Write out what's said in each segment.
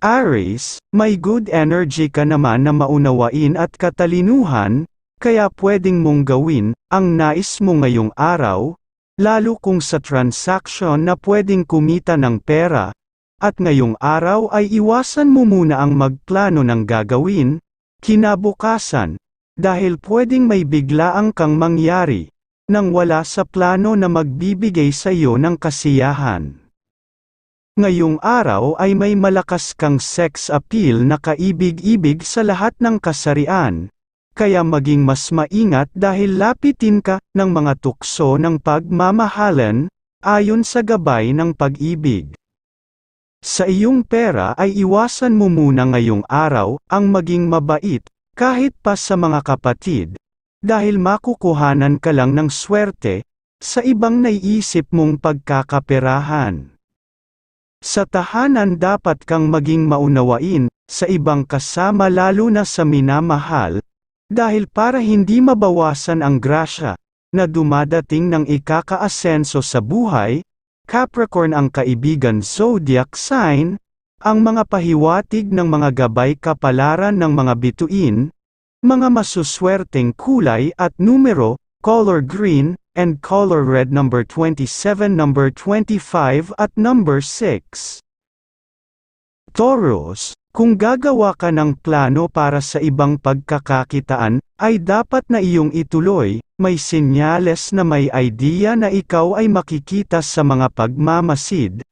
Aries, may good energy ka naman na maunawain at katalinuhan, kaya pwedeng mong gawin ang nais mo ngayong araw, lalo kung sa transaction na pwedeng kumita ng pera, at ngayong araw ay iwasan mo muna ang magplano ng gagawin, kinabukasan, dahil pwedeng may biglaang kang mangyari, nang wala sa plano na magbibigay sa iyo ng kasiyahan. Ngayong araw ay may malakas kang sex appeal na kaibig-ibig sa lahat ng kasarian, kaya maging mas maingat dahil lapitin ka ng mga tukso ng pagmamahalan, ayon sa gabay ng pag-ibig. Sa iyong pera ay iwasan mo muna ngayong araw ang maging mabait, kahit pa sa mga kapatid, dahil makukuhanan ka lang ng swerte, sa ibang naiisip mong pagkakaperahan. Sa tahanan dapat kang maging maunawain, sa ibang kasama lalo na sa minamahal, dahil para hindi mabawasan ang grasya, na dumadating ng ikakaasenso sa buhay, Capricorn ang kaibigan zodiac sign, ang mga pahiwatig ng mga gabay kapalaran ng mga bituin, mga masuswerteng kulay at numero, color green, and color red number 27 number 25 at number 6. Taurus, kung gagawa ka ng plano para sa ibang pagkakakitaan, ay dapat na iyong ituloy, may senyales na may idea na ikaw ay makikita sa mga pagmamasid,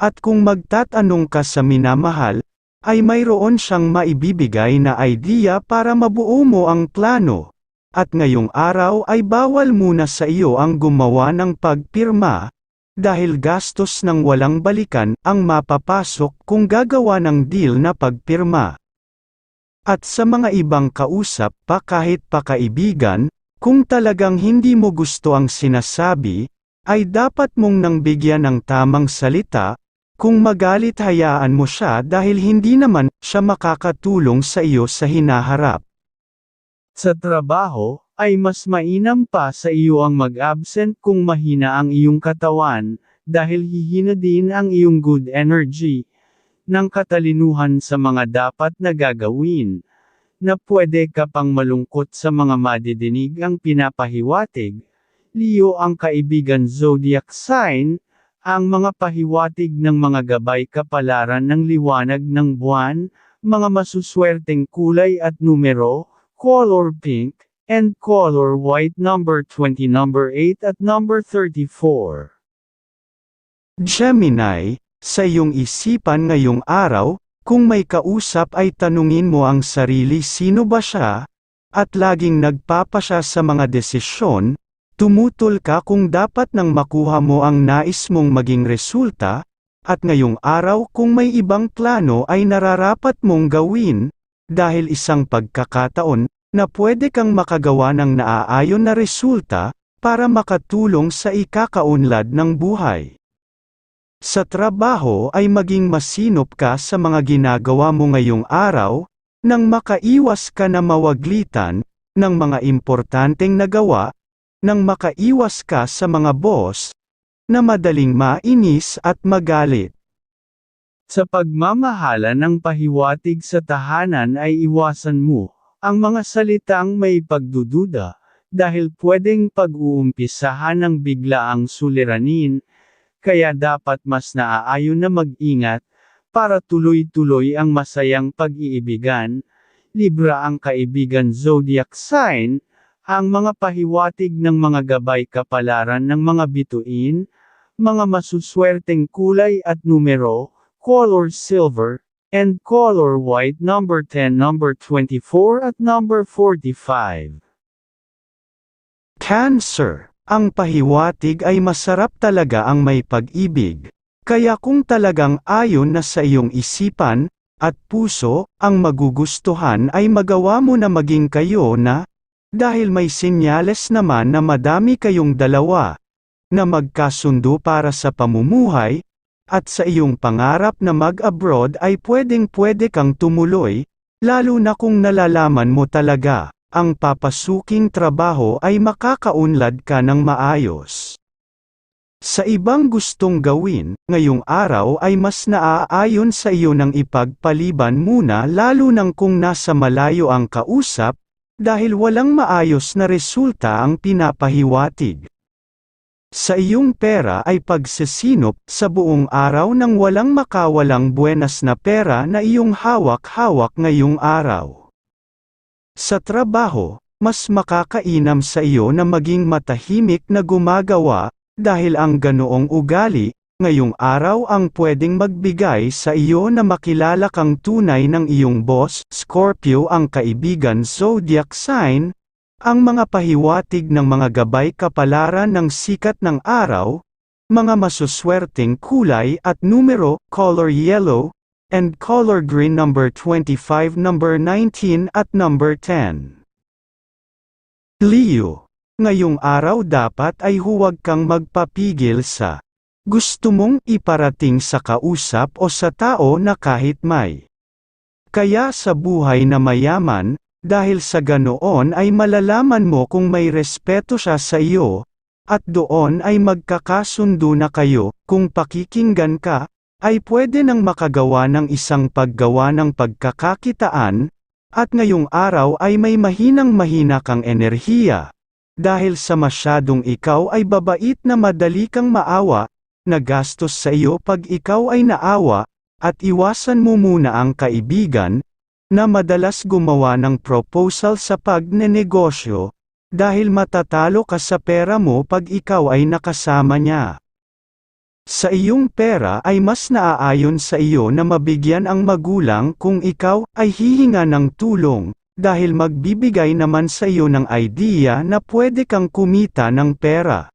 at kung magtatanong ka sa minamahal, ay mayroon siyang maibibigay na idea para mabuo mo ang plano. At ngayong araw ay bawal muna sa iyo ang gumawa ng pagpirma, dahil gastos ng walang balikan ang mapapasok kung gagawa ng deal na pagpirma. At sa mga ibang kausap pa kahit pa kaibigan, kung talagang hindi mo gusto ang sinasabi, ay dapat mong nang bigyan ng tamang salita, kung magalit hayaan mo siya dahil hindi naman siya makakatulong sa iyo sa hinaharap. Sa trabaho, ay mas mainam pa sa iyo ang mag-absent kung mahina ang iyong katawan, dahil hihina din ang iyong good energy, ng katalinuhan sa mga dapat na gagawin, na pwede ka pang malungkot sa mga madidinig ang pinapahiwatig. Leo ang kaibigan zodiac sign, ang mga pahiwatig ng mga gabay kapalaran ng liwanag ng buwan, mga masuswerteng kulay at numero, color pink, and color white number 20 number 8 at number 34. Gemini, sa iyong isipan ngayong araw, kung may kausap ay tanungin mo ang sarili sino ba siya, at laging nagpapasya sa mga desisyon, tumutol ka kung dapat nang makuha mo ang nais mong maging resulta, at ngayong araw kung may ibang plano ay nararapat mong gawin, dahil isang pagkakataon, na pwede kang makagawa ng naaayon na resulta, para makatulong sa ikakaunlad ng buhay. Sa trabaho ay maging masinop ka sa mga ginagawa mo ngayong araw, nang makaiwas ka na mawaglitan, ng mga importanteng nagawa, nang makaiwas ka sa mga boss, na madaling mainis at magalit. Sa pagmamahala ng pahiwatig sa tahanan ay iwasan mo, ang mga salitang may pagdududa, dahil pwedeng pag-uumpisahan ng biglaang suliranin, kaya dapat mas naaayon na mag-ingat, para tuloy-tuloy ang masayang pag-iibigan. Libra ang kaibigan zodiac sign, ang mga pahiwatig ng mga gabay kapalaran ng mga bituin, mga masuswerteng kulay at numero, color silver, and color white number 10 number 24 at number 45. Cancer, ang pahiwatig ay masarap talaga ang may pag-ibig. Kaya kung talagang ayon na sa iyong isipan, at puso, ang magugustuhan ay magawa mo na maging kayo na, dahil may senyales naman na madami kayong dalawa, na magkasundo para sa pamumuhay, at sa iyong pangarap na mag-abroad ay pwedeng pwede kang tumuloy, lalo na kung nalalaman mo talaga ang papasuking trabaho ay makakaunlad ka ng maayos. Sa ibang gustong gawin, ngayong araw ay mas naaayon sa iyo ng ipagpaliban muna lalo nang kung nasa malayo ang kausap, dahil walang maayos na resulta ang pinapahiwatig. Sa iyong pera ay pagsesinop sa buong araw ng walang makawalang buenas na pera na iyong hawak-hawak ngayong araw. Sa trabaho, mas makakainam sa iyo na maging matahimik na gumagawa, dahil ang ganoong ugali, ngayong araw ang pwedeng magbigay sa iyo na makilala kang tunay ng iyong boss, Scorpio ang kaibigan zodiac sign, ang mga pahiwatig ng mga gabay kapalaran ng sikat ng araw, mga masuswerteng kulay at numero, color yellow, and color green number 25 number 19 at number 10. Leo, ngayong araw dapat ay huwag kang magpapigil sa gusto mong iparating sa kausap o sa tao na kahit may. Kaya sa buhay na mayaman, dahil sa ganoon ay malalaman mo kung may respeto siya sa iyo, at doon ay magkakasundo na kayo, kung pakikinggan ka, ay pwede nang makagawa ng isang paggawa ng pagkakakitaan, at ngayong araw ay may mahinang mahina kang enerhiya. Dahil sa masyadong ikaw ay babait na madali kang maawa, nagastos sa iyo pag ikaw ay naawa, at iwasan mo muna ang kaibigan, na madalas gumawa ng proposal sa pagnenegosyo, dahil matatalo ka sa pera mo pag ikaw ay nakasama niya. Sa iyong pera ay mas naaayon sa iyo na mabigyan ang magulang kung ikaw ay hihinga ng tulong, dahil magbibigay naman sa iyo ng idea na pwede kang kumita ng pera.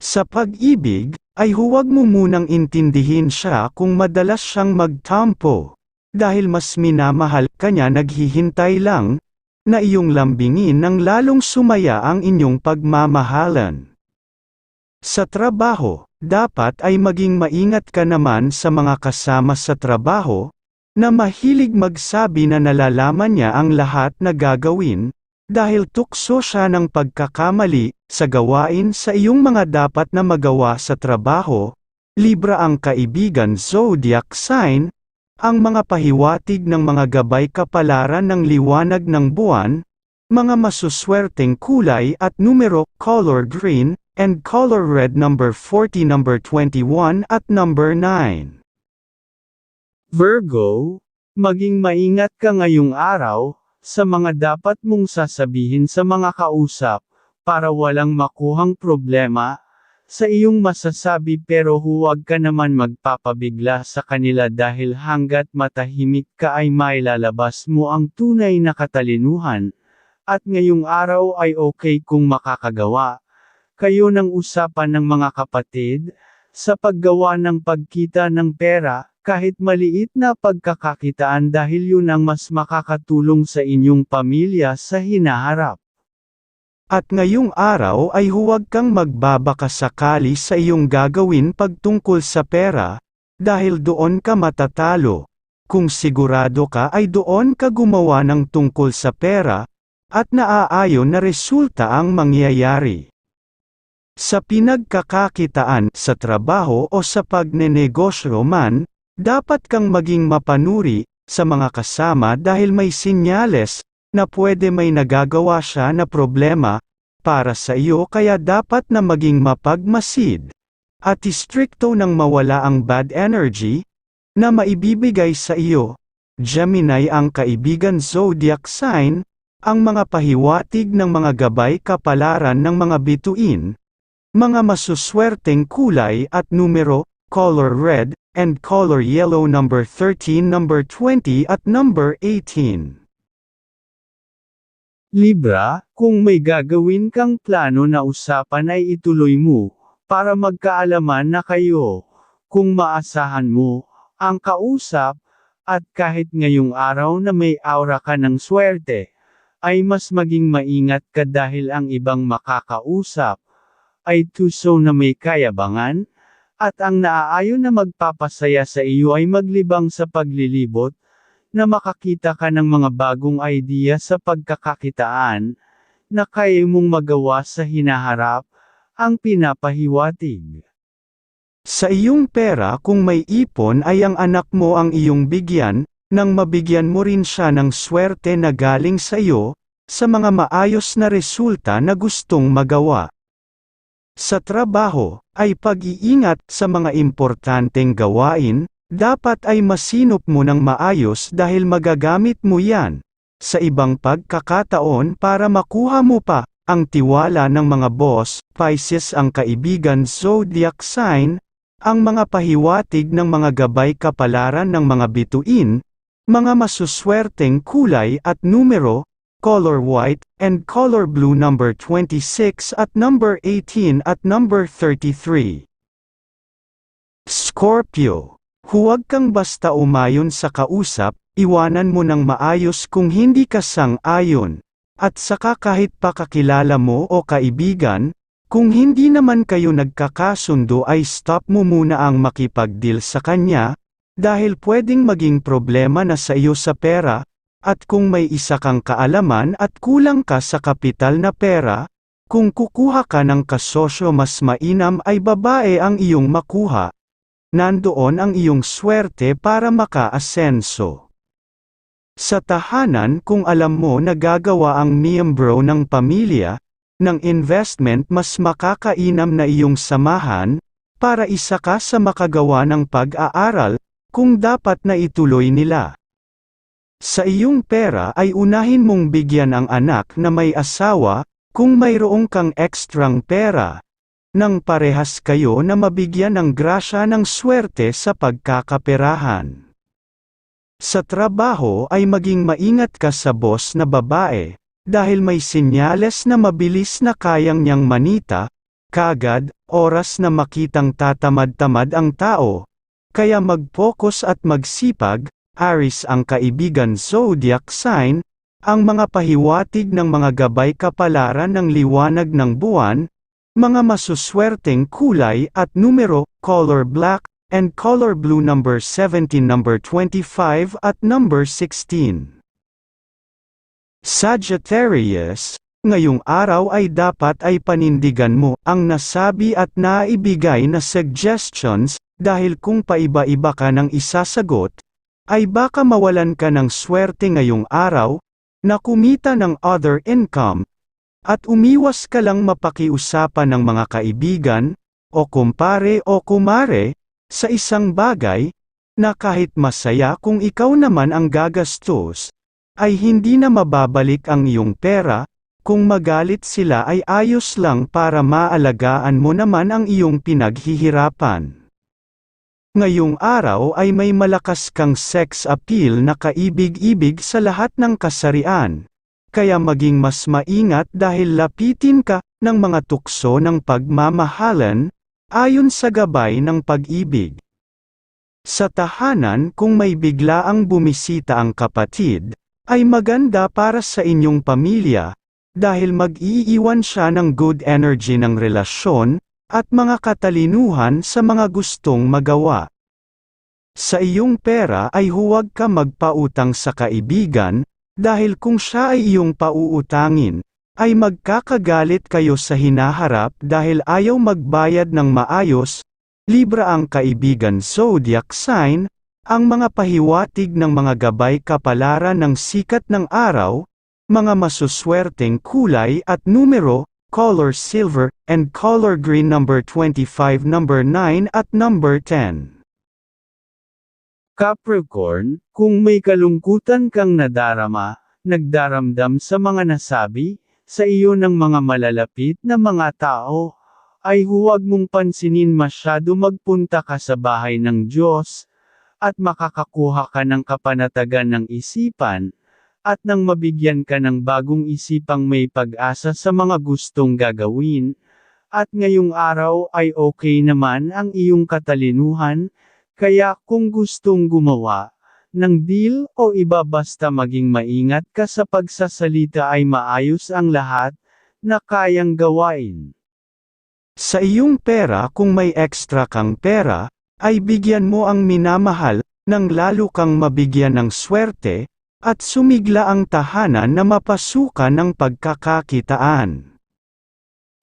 Sa pag-ibig, ay huwag mo munang intindihin siya kung madalas siyang magtampo, dahil mas minamahal ka niya naghihintay lang, na iyong lambingin ng lalong sumaya ang inyong pagmamahalan. Sa trabaho, dapat ay maging maingat ka naman sa mga kasama sa trabaho, na mahilig magsabi na nalalaman niya ang lahat na gagawin, dahil tukso siya ng pagkakamali, sa gawain sa iyong mga dapat na magawa sa trabaho, Libra ang kaibigan zodiac sign, ang mga pahiwatig ng mga gabay kapalaran ng liwanag ng buwan, mga masuswerteng kulay at numero, color green, and color red number 40 number 21 at number 9. Virgo, maging maingat ka ngayong araw, sa mga dapat mong sasabihin sa mga kausap, para walang makuhang problema, sa iyong masasabi pero huwag ka naman magpapabigla sa kanila dahil hanggat matahimik ka ay mailalabas mo ang tunay na katalinuhan, at ngayong araw ay okay kung makakagawa, kayo ng usapan ng mga kapatid, sa paggawa ng pagkita ng pera, kahit maliit na pagkakakitaan dahil yun ang mas makakatulong sa inyong pamilya sa hinaharap. At ngayong araw ay huwag kang magbabaka sakali sa iyong gagawin pagtungkol sa pera, dahil doon ka matatalo. Kung sigurado ka ay doon ka gumawa ng tungkol sa pera, at naaayon na resulta ang mangyayari. Sa pinagkakakitaan sa trabaho o sa pagnenegosyo man, dapat kang maging mapanuri sa mga kasama dahil may sinyales na pwede may nagagawa siya na problema para sa iyo kaya dapat na maging mapagmasid at istrikto nang mawala ang bad energy na maibibigay sa iyo. Gemini ang kaibigan zodiac sign, ang mga pahiwatig ng mga gabay kapalaran ng mga bituin, mga masuswerteng kulay at numero, color red, and color yellow number 13 number 20 at number 18. Libra, kung may gagawin kang plano na usapan ay ituloy mo, para magkaalaman na kayo, kung maasahan mo, ang kausap, at kahit ngayong araw na may aura ka ng swerte, ay mas maging maingat ka dahil ang ibang makakausap, ay tuso na may kayabangan, at ang naaayon na magpapasaya sa iyo ay maglibang sa paglilibot, na makakita ka ng mga bagong idea sa pagkakakitaan, na kaya mong magawa sa hinaharap, ang pinapahiwatig. Sa iyong pera kung may ipon ay ang anak mo ang iyong bigyan, nang mabigyan mo rin siya ng swerte na galing sa iyo, sa mga maayos na resulta na gustong magawa. Sa trabaho, ay pag-iingat sa mga importanteng gawain, dapat ay masinop mo ng maayos dahil magagamit mo yan, sa ibang pagkakataon para makuha mo pa, ang tiwala ng mga boss, Pisces ang kaibigan zodiac sign, ang mga pahiwatig ng mga gabay kapalaran ng mga bituin, mga masuswerteng kulay at numero, color white, and color blue number 26 at number 18 at number 33. Scorpio. Huwag kang basta umayon sa kausap, iwanan mo ng maayos kung hindi ka sang-ayon, at saka kahit pa kakilala mo o kaibigan, kung hindi naman kayo nagkakasundo ay stop mo muna ang makipag-deal sa kanya, dahil pwedeng maging problema na sa iyo sa pera, at kung may isa kang kaalaman at kulang ka sa kapital na pera, kung kukuha ka ng kasosyo mas mainam ay babae ang iyong makuha. Nandoon ang iyong swerte para maka-asenso. Sa tahanan kung alam mo na gagawa ang miyembro ng pamilya, ng investment mas makakainam na iyong samahan, para isa ka sa makagawa ng pag-aaral, kung dapat na ituloy nila. Sa iyong pera ay unahin mong bigyan ang anak na may asawa, kung mayroong kang ekstrang pera, nang parehas kayo na mabigyan ng grasya ng swerte sa pagkakaperahan. Sa trabaho ay maging maingat ka sa boss na babae, dahil may sinyales na mabilis na kayang niyang manita, kagad, oras na makitang tatamad-tamad ang tao, kaya mag-focus at magsipag, Aris ang kaibigan zodiac sign, ang mga pahiwatig ng mga gabay kapalaran ng liwanag ng buwan, mga masuswerteng kulay at numero, color black, and color blue number 17 number 25 at number 16. Sagittarius, ngayong araw ay dapat ay panindigan mo ang nasabi at naibigay na suggestions, dahil kung paiba-iba ka ng isasagot, ay baka mawalan ka ng swerte ngayong araw, na kumita ng other income, at umiwas ka lang mapakiusapan ng mga kaibigan, o kumpare o kumare, sa isang bagay, na kahit masaya kung ikaw naman ang gagastos, ay hindi na mababalik ang iyong pera, kung magalit sila ay ayos lang para maalagaan mo naman ang iyong pinaghihirapan. Ngayong araw ay may malakas kang sex appeal na kaibig-ibig sa lahat ng kasarian, kaya maging mas maingat dahil lapitin ka ng mga tukso ng pagmamahalan, ayon sa gabay ng pag-ibig. Sa tahanan kung may biglaang bumisita ang kapatid, ay maganda para sa inyong pamilya, dahil mag-iiwan siya ng good energy ng relasyon, at mga katalinuhan sa mga gustong magawa. Sa iyong pera ay huwag ka magpautang sa kaibigan, dahil kung siya ay iyong pauutangin, ay magkakagalit kayo sa hinaharap dahil ayaw magbayad ng maayos, Libra ang kaibigan zodiac sign, ang mga pahiwatig ng mga gabay kapalaran ng sikat ng araw, mga masuswerteng kulay at numero, color silver, and color green number 25 number 9 at number 10. Capricorn, kung may kalungkutan kang nadarama, nagdaramdam sa mga nasabi, sa iyo ng mga malalapit na mga tao, ay huwag mong pansinin masyado magpunta ka sa bahay ng Diyos, at makakakuha ka ng kapanatagan ng isipan, at nang mabigyan ka ng bagong isipang may pag-asa sa mga gustong gagawin, at ngayong araw ay okay naman ang iyong katalinuhan, kaya kung gustong gumawa ng deal o iba basta maging maingat ka sa pagsasalita ay maayos ang lahat na kayang gawain. Sa iyong pera kung may extra kang pera, ay bigyan mo ang minamahal, nang lalo kang mabigyan ng swerte, at sumigla ang tahanan na mapasukan ng pagkakakitaan.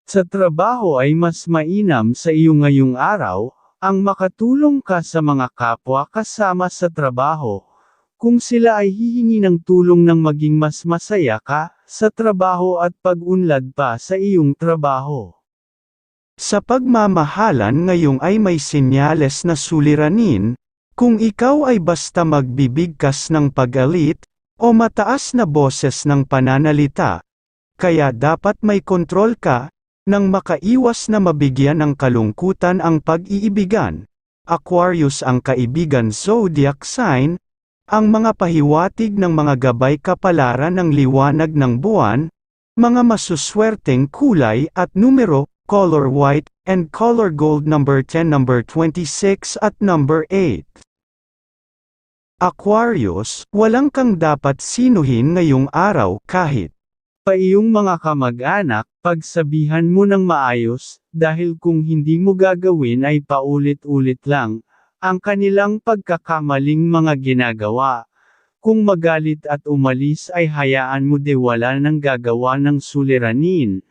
Sa trabaho ay mas mainam sa iyo ngayong araw, ang makatulong ka sa mga kapwa kasama sa trabaho, kung sila ay hihingi ng tulong ng maging mas masaya ka, sa trabaho at pag-unlad pa sa iyong trabaho. Sa pagmamahalan ngayong ay may senyales na suliranin, kung ikaw ay basta magbibigkas ng pag-alit, o mataas na boses ng pananalita, kaya dapat may kontrol ka, nang makaiwas na mabigyan ng kalungkutan ang pag-iibigan. Aquarius ang kaibigan zodiac sign, ang mga pahiwatig ng mga gabay kapalaran ng liwanag ng buwan, mga masuswerteng kulay at numero, color white, and color gold number 10 number 26 at number 8. Aquarius, walang kang dapat sinuhin ngayong araw kahit Pa iyong mga kamag-anak, pagsabihan mo ng maayos, dahil kung hindi mo gagawin ay paulit-ulit lang, ang kanilang pagkakamaling mga ginagawa. Kung magalit at umalis ay hayaan mo de wala nang gagawa ng suliranin,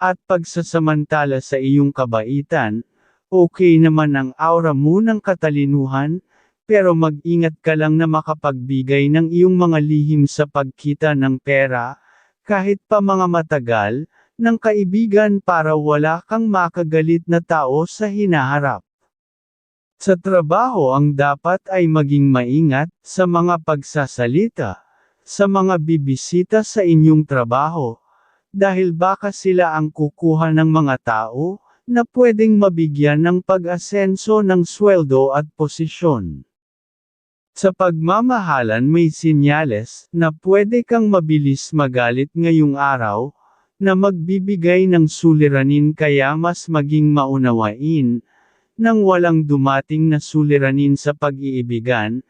at pagsasamantala sa iyong kabaitan, okay naman ang aura mo ng katalinuhan, pero mag-ingat ka lang na makapagbigay ng iyong mga lihim sa pagkita ng pera, kahit pa mga matagal, ng kaibigan para wala kang makagalit na tao sa hinaharap. Sa trabaho ang dapat ay maging maingat sa mga pagsasalita, sa mga bibisita sa inyong trabaho, dahil baka sila ang kukuha ng mga tao, na pwedeng mabigyan ng pag-asenso ng sweldo at posisyon. Sa pagmamahalan may sinyales na pwede kang mabilis magalit ngayong araw, na magbibigay ng suliranin kaya mas maging maunawain, nang walang dumating na suliranin sa pag-iibigan,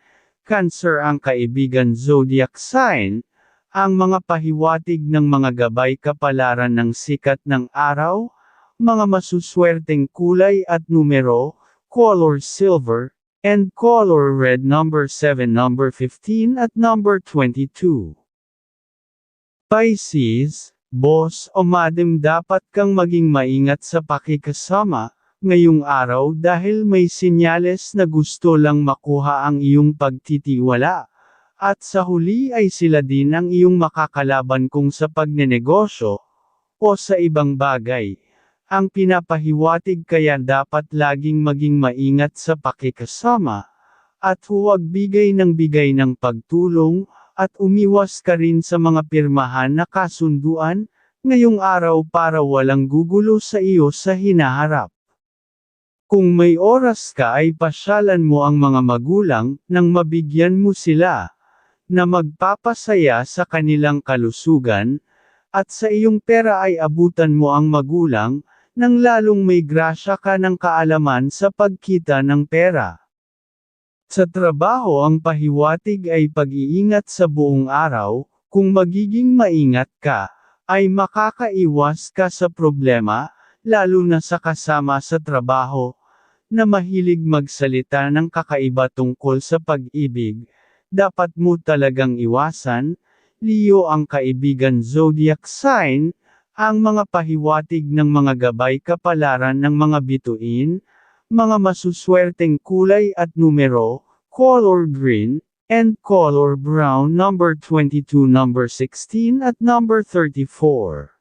Cancer ang kaibigan zodiac sign, ang mga pahiwatig ng mga gabay kapalaran ng sikat ng araw, mga masuswerteng kulay at numero, color silver, and color red number 7 number 15 at number 22. Pisces, boss o madam dapat kang maging maingat sa pakikasama, ngayong araw dahil may sinyales na gusto lang makuha ang iyong pagtitiwala. At sa huli ay sila din ang iyong makakalaban kung sa pagnenegosyo, o sa ibang bagay. Ang pinapahiwatig kaya dapat laging maging maingat sa pakikasama, at huwag bigay ng bigay ng pagtulong, at umiwas ka rin sa mga pirmahan na kasunduan, ngayong araw para walang gugulo sa iyo sa hinaharap. Kung may oras ka ay pasyalan mo ang mga magulang, nang mabigyan mo sila, na magpapasaya sa kanilang kalusugan, at sa iyong pera ay abutan mo ang magulang, nang lalong may grasya ka ng kaalaman sa pagkita ng pera. Sa trabaho ang pahiwatig ay pag-iingat sa buong araw, kung magiging maingat ka, ay makakaiwas ka sa problema, lalo na sa kasama sa trabaho, na mahilig magsalita ng kakaiba tungkol sa pag-ibig, dapat mo talagang iwasan, Leo ang kaibigan zodiac sign, ang mga pahiwatig ng mga gabay kapalaran ng mga bituin, mga masuswerteng kulay at numero, color green, and color brown number 22 number 16 at number 34.